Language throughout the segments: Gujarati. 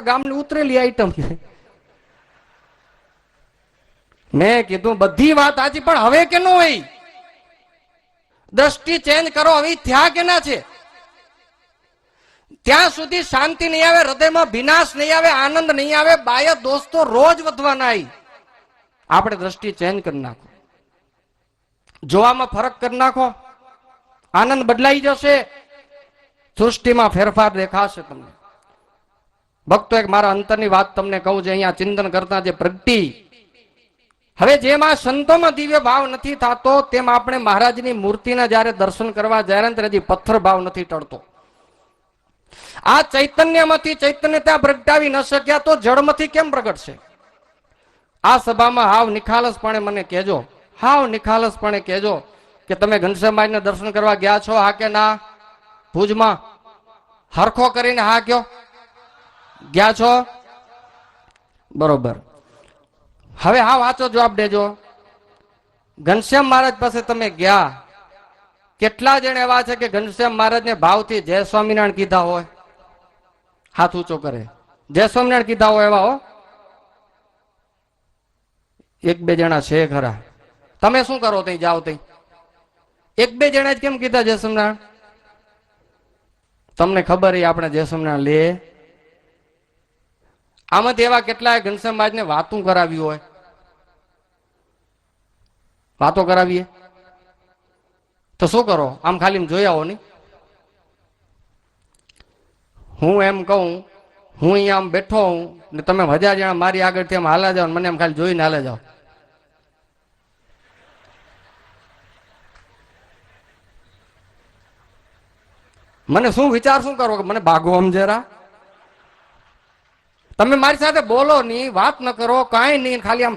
ગામની ઉતરેલી આઈટમ મેં કીધું, બધી વાત સાચી, પણ હવે કે નો હોય? દ્રષ્ટિ ચેન્જ કરો, હવે થયા કે ના છે? ત્યાં સુધી શાંતિ નહીં આવે, હૃદયમાં વિનાશ નહીં આવે, આનંદ નહીં આવે બાય દોસ્તો રોજ વધવાના આપણે દ્રષ્ટિ ચેન્જ કરી નાખો. જોવામાં ફરક કરી નાખો. આનંદ બદલાઈ જશે. સૃષ્ટિમાં ફેરફાર દેખાશે તમને. ભક્તો, એક મારા અંતરની વાત તમને કહું છે, અહીંયા ચિંતન કરતા જે પ્રગટી. હવે જેમાં સંતોમાં દિવ્ય ભાવ નથી થતો, તેમ આપણે મહારાજની મૂર્તિના જ્યારે દર્શન કરવા જાય પથ્થર ભાવ નથી ટળતો. આ ચૈતન્યમાંથી ચૈતન્ય ત્યાં પ્રગટાવી ન શક્યા તો જળમાંથી કેમ પ્રગટશે? આ સભામાં હાવ નિખાલસપણે મને કહેજો, હાવ નિખાલસપણે કહેજો કે તમે ઘનશ્યામભાઈને દર્શન કરવા ગયા છો, હા કે ના? ભુજમાં? હરખો કરીને હા કયો? ગયા છો? બરોબર. હવે હા વાંચો, જવાબ દેજો. ઘનશ્યામ મહારાજ પાસે તમે ગયા. કેટલા જણ એવા છે કે ઘનશ્યામ મહારાજને ભાવથી જય સ્વામિનારાયણ કીધા હોય? હાથ ઊંચો કરે. જય સ્વામિનારાયણ કીધા હોય એવા હો? એક બે જણા છે ખરા. તમે શું કરો ત્યાં જાઓ ત્યાં એક બે જણા જ કેમ કીધા જય સ્વામિનારાયણ? તમને ખબર એ આપણે જય સ્વામિનારાયણ લે. આમાંથી એવા કેટલાય ઘનશ્યામ ને વાતું કરાવી હોય. વાતો કરાવીએ. તો શું કરો? આમ ખાલી જોઈ આવો નહીં. હું એમ કહું, હું અહીંયા આમ બેઠો હું ને તમે હજાર જણા મારી આગળથી આમ હાલા જાઓ ને મને એમ ખાલી જોઈને હાલે જાઓ. મને શું વિચાર શું કરો? કે મને ભાગો આમ જરા. તમે મારી સાથે બોલો નહીં વાત ન કરો, કાંઈ નહીં, ખાલી આમ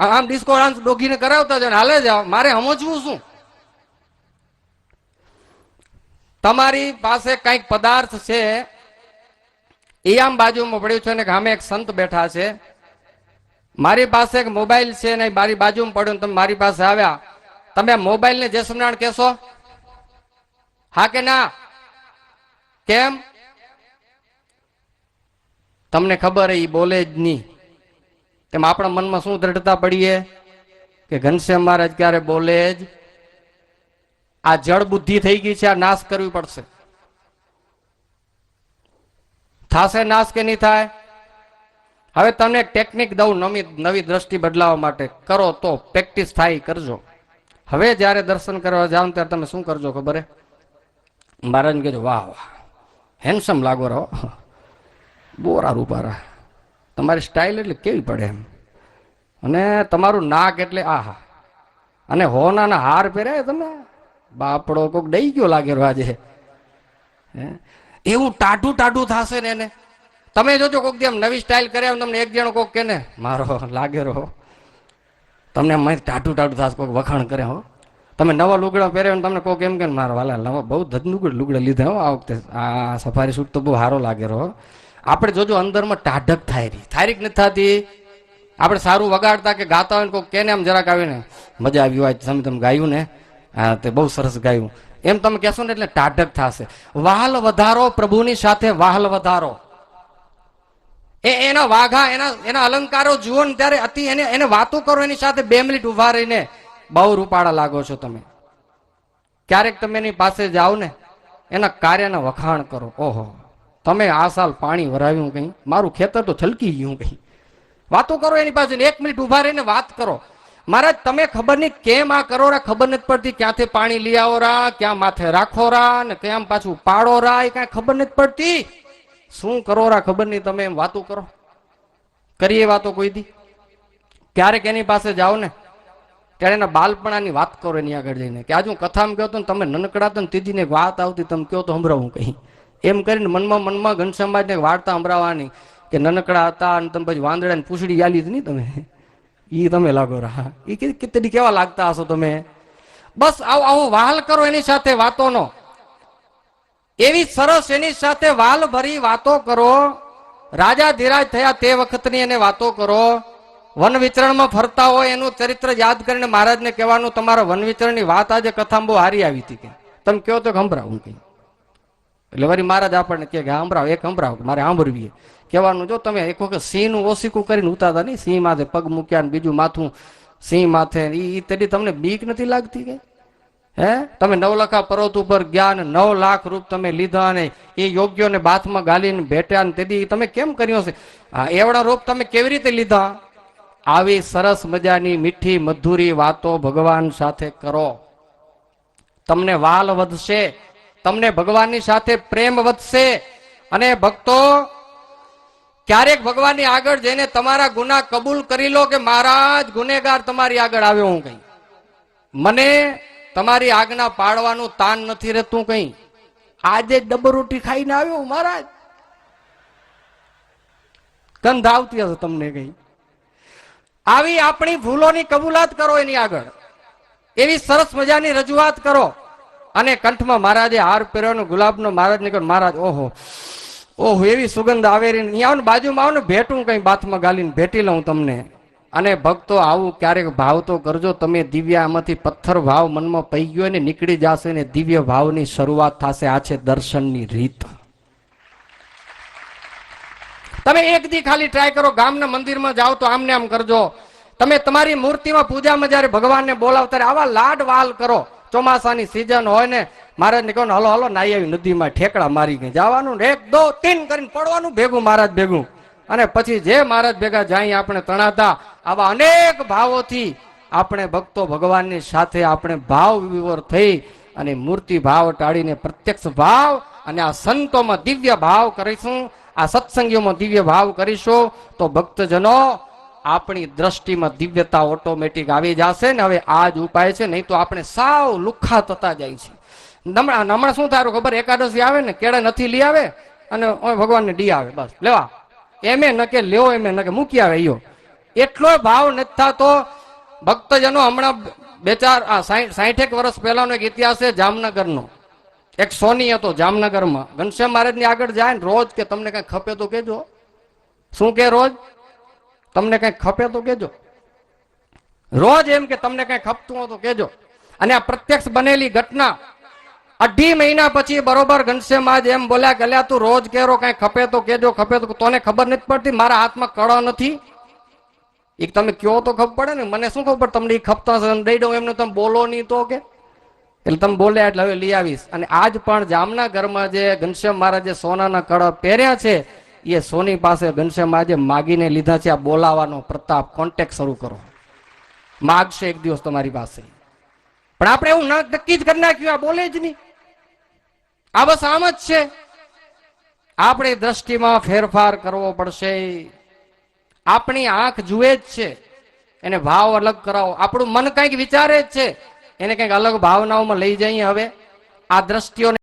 આમ ડિસ્કો ડાન્સ ડોગીને કરાવતા જાઓ હાલે જાઓ. મારે સમજવું શું? તમારી પાસે કંઈક પદાર્થ છે, એ આમ બાજુમાં પડ્યું છે ને ગામે એક સંત બેઠા છે. મારી પાસે એક મોબાઈલ છે ને મારી બાજુમાં પડ્યું તમે મારી પાસે આવ્યા. તમે મોબાઈલ ને જય સ્વામિનારાયણ કહેશો હા કે ના? કેમ? તમને ખબર એ બોલે જ નહીં તેમ આપણા મનમાં શું દ્રઢતા પડીએ? કે ઘનશ્યામ મહારાજ ક્યારે બોલે જ, આ જળ બુદ્ધિ થઈ ગઈ છે, આ નાશ કરવી પડશે. થાશે નાશ કે નહીં થાય? હવે તમને ટેકનિક દઉં નવી નવી દ્રષ્ટિ બદલાવવા માટે. કરો તો પ્રેક્ટિસ થાય, કરજો. હવે જ્યારે દર્શન કરવા જાવ ત્યારે તમે શું કરજો ખબર? હે મહારાજ કહેજો, વાહ વાહ. હેન્ડસમ લાગો રહો. બોરા રૂપારા તમારી સ્ટાઇલ એટલે કેવી પડે એમ? અને તમારું નાક એટલે આહા. અને હોનાના હાર પહેર્યા તમે? બાપડો કોક દઈ ગયો લાગે આજે? એવું ટાઢું ટાઢું થશે ને એને. તમે જોજો કોક જેમ નવી સ્ટાઇલ કર્યા તમને એક જણો કોક કે ને, મારો લાગે રહો તમને મેં ટાઢું ટાઢું થશે કોક વખાણ કરે હો. તમે નવા લુગડા પહેર્યા તમને કોક એમ કે મારા વાલા, નવા બહુ ધજનું લુગડા લીધા હો આ વખતે. આ સફારી સૂટ તો બહુ સારો લાગે રહો આપણે જોજો અંદરમાં ટાઢક થાય રહી. થારીક નથી થતી. આપણે સારું વગાડતા કે ગાતા હોય ને કોઈ કેને આમ જરાક આવીને મજા આવી હોય, તમે તમે ગાયું ને? હા, તે બહુ સરસ ગાયું. એમ તમે કહેશો ને એટલે ટાઢક થશે. વાહલ વધારો પ્રભુની સાથે વાહલ વધારો. એ એના વાઘા, એના એના અલંકારો જુઓ ને ત્યારે અતિ એને એને વાતો કરો એની સાથે બે મિનિટ ઊભા રહીને બહુ રૂપાળા લાગો છો તમે. ક્યારેક તમે એની પાસે જાઓ ને, એના કાર્યના વખાણ કરો. ઓહો. તમે આ સાલ પાણી વરાવ્યું કઈ? મારું ખેતર તો છલકી ગયું કઈ? વાતો કરો એની પાસે એક મિનિટ ઊભા રહીને વાત કરો. મહારાજ, તમે ખબર નહીં કેમ આ કરો રા ખબર નથી પડતી ક્યાંથી પાણી લઈ આવો રા, ક્યાં માથે રાખો રા ને ક્યાં પાછું પાડો રા, એ કાંઈ ખબર નથી પડતી? શું કરો રા ખબર નહીં તમે એમ વાતો કરો. કરીએ વાતો કોઈ દી. ક્યારેક એની પાસે જાઓ ને, ત્યારે એના બાલપણાની વાત કરો એની આગળ જઈને. કે આજે હું કથામાં કહો તો ને તમે નનકડા તો ને ત્રીજીને વાત આવતી, તમે કહો તો સંભળાવું કઈ. એમ કરીને મનમાં મનમાં ઘનશ્યામબાજને વાર્તા સંભળાવવાની કે નનકડા હતા અને તમે પછી વાંદડા ને પૂછડી આલી હતી નહીં તમે. એ તમે લાગો રહા. એ કેટલી કેવા લાગતા હશો તમે? બસ આવો આવો વાલ કરો એની સાથે વાતોનો. એવી સરસ એની સાથે વાલ ભરી વાતો કરો. રાજા ધીરાજ થયા તે વખતની એને વાતો કરો. વન વિચરણમાં ફરતા હોય એનું ચરિત્ર યાદ કરીને મહારાજને કહેવાનું, તમારા વન વિચરણની વાત આજે કથામાં બહુ હારી આવી હતી કે. તમે કહો તો સંભળાવું કઈ. એટલે વરી મહારાજ આપણને કે આંભરાવ એક આંભરાવ મારે સાંભળવી કહેવાનું જો તમે એક વખત સિંહનું ઓસીકું કરીને ઉતારતા નહીં, સિંહ માથે પગ મૂક્યા ને બીજું માથું, સિંહ માથે ઈ તેડી તમને બીક નથી લાગતી કે? હે? તમે નવલખા પર્વત ઉપર ગયા ને નવ લાખ રૂપ તમે લીધા ને એ યોગ્યોને બાથમાં ગાલીને ભેટ્યા ને તેથી તમે કેમ કર્યો છે? એવડા રૂપ તમે કેવી રીતે લીધા? આવી સરસ મજાની મીઠી મધુરી વાતો ભગવાન સાથે કરો. તમને વાલ વધશે તમને ભગવાનની સાથે પ્રેમ વધશે અને ભક્તો ક્યારેક ભગવાનની આગળ જઈને તમારા ગુના કબૂલ કરી લો કે મહારાજ ગુનેગાર તમારી આગળ આવ્યો હું કઈ. મને તમારી આજ્ઞા પાડવાનું તાન નથી રહેતું કઈ. આજે ડબ્બો રોટી ખાઈને આવ્યો મહારાજ. ગંધ આવતી હશે તમને કઈ. આવી આપણી ભૂલોની કબૂલાત કરો એની આગળ. એવી સરસ મજાની રજૂઆત કરો. અને કંઠમાં મહારાજે હાર પહેર્યો ગુલાબનો મહારાજ નીકળ્યો. મહારાજ, ઓહો. ઓહો, એવી સુગંધ આવે રહી અહીંયા ને, બાજુમાં આવો ને, ભેટું કઈ બાથમાં ગાલીને ભેટી લઉં તમને. અને ભક્તો આવું ક્યારેક ભાવ તો કરજો. તમે દિવ્ય આમાંથી પથ્થર ભાવ મનમાં પઈ ગયો ને નીકળી જશે ને દિવ્ય ભાવની શરૂઆત થશે. આ છે દર્શનની રીત. તમે એક દી ખાલી ટ્રાય કરો, ગામના મંદિરમાં જાઓ તો આમને આમ કરજો. તમે તમારી મૂર્તિમાં પૂજામાં જ્યારે ભગવાનને બોલાવ ત્યારે આવા લાડ વાલ કરો. ચોમાસાની સિઝન હોય ને મહારાજ ને કહો હલો હલો નાઈ આવી નદીમાં ઠેકડા મારી ગઈ. જવાનું એક, દો, તીન કરીને પડવાનું, ભેગું, મહારાજ ભેગું. અને પછી જે મહારાજ ભેગા જાય આપણે તણાતા, આવા અનેક ભાવોથી આપણે ભક્તો ભગવાનની સાથે આપણે ભાવ વિવર થઈ અને મૂર્તિ ભાવ ટાળીને પ્રત્યક્ષ ભાવ અને આ સંતોમાં દિવ્ય ભાવ કરીશું, આ સત્સંગીઓમાં દિવ્ય ભાવ કરીશું, તો ભક્તજનો આપણી દ્રષ્ટિમાં દિવ્યતા ઓટોમેટિક આવી જશે ને હવે આ જ ઉપાય છે, નહીં તો આપણે સાવ લુખ્ખા થતા જાય છે. નમણા નમણા શું થારું ખબર? એકાદશી આવે ને, કેળા નથી લઈ આવે અને ભગવાનને ડી આવે, બસ. લેવા. એમે ન કે લેવો એમે ન કે મૂકી આવે યો એટલો ભાવ નથી થતો. ભક્તજનો હમણાં બે ચાર, આ સાઠેક વર્ષ પહેલાનો એક ઇતિહાસ છે જામનગરનો. એક સોની હતો જામનગરમાં. ઘનશ્યામ મહારાજની આગળ જાય ને રોજ કે, તમને કઈ ખપે તો કેજો. શું કે રોજ? તમને કઈ ખપે તો કેજો રોજ એમ કે તમને કઈ ખપતું હોય તો કેજો અને આ પ્રત્યક્ષ બનેલી ઘટના અઢી મહિના પછી બરોબર ઘનશ્યામ આજ એમ બોલ્યા ગલ્યા તું રોજ કેરો કઈ ખપે તો કેજો ખપે તો તને ખબર નથી પડતી, મારા હાથમાં કળો નથી. એક તમે કયો તો ખબર પડે ને, મને શું ખબર તમને એ ખપતા દઈ દઉં, એમને તમે બોલો નહીં તો કે. એટલે તમે બોલ્યા એટલે હવે લઈ આવીશ. અને આજ પણ જામનગરમાં જે ઘનશ્યામ મહારાજે સોનાના કળ પહેર્યા છે એ સોની પાસે ઘનશ્યામ માગીને લીધા છે આ બોલાવાનો પ્રતાપ કોન્ટેક્ટ શરૂ કરો. માગશે એક દિવસ તમારી પાસે. પણ આપણે એવું નક્કી જ કરી નાખ્યું, આ બોલે જ નહીં. આ બસ આમ જ છે. આપણી દ્રષ્ટિમાં ફેરફાર કરવો પડશે. આપણી આંખ જુએ જ છે. એને ભાવ અલગ કરાવો. આપણું મન કંઈક વિચારે જ છે. એને કંઈક અલગ ભાવનાઓમાં લઈ જઈએ હવે. આ દ્રષ્ટિઓને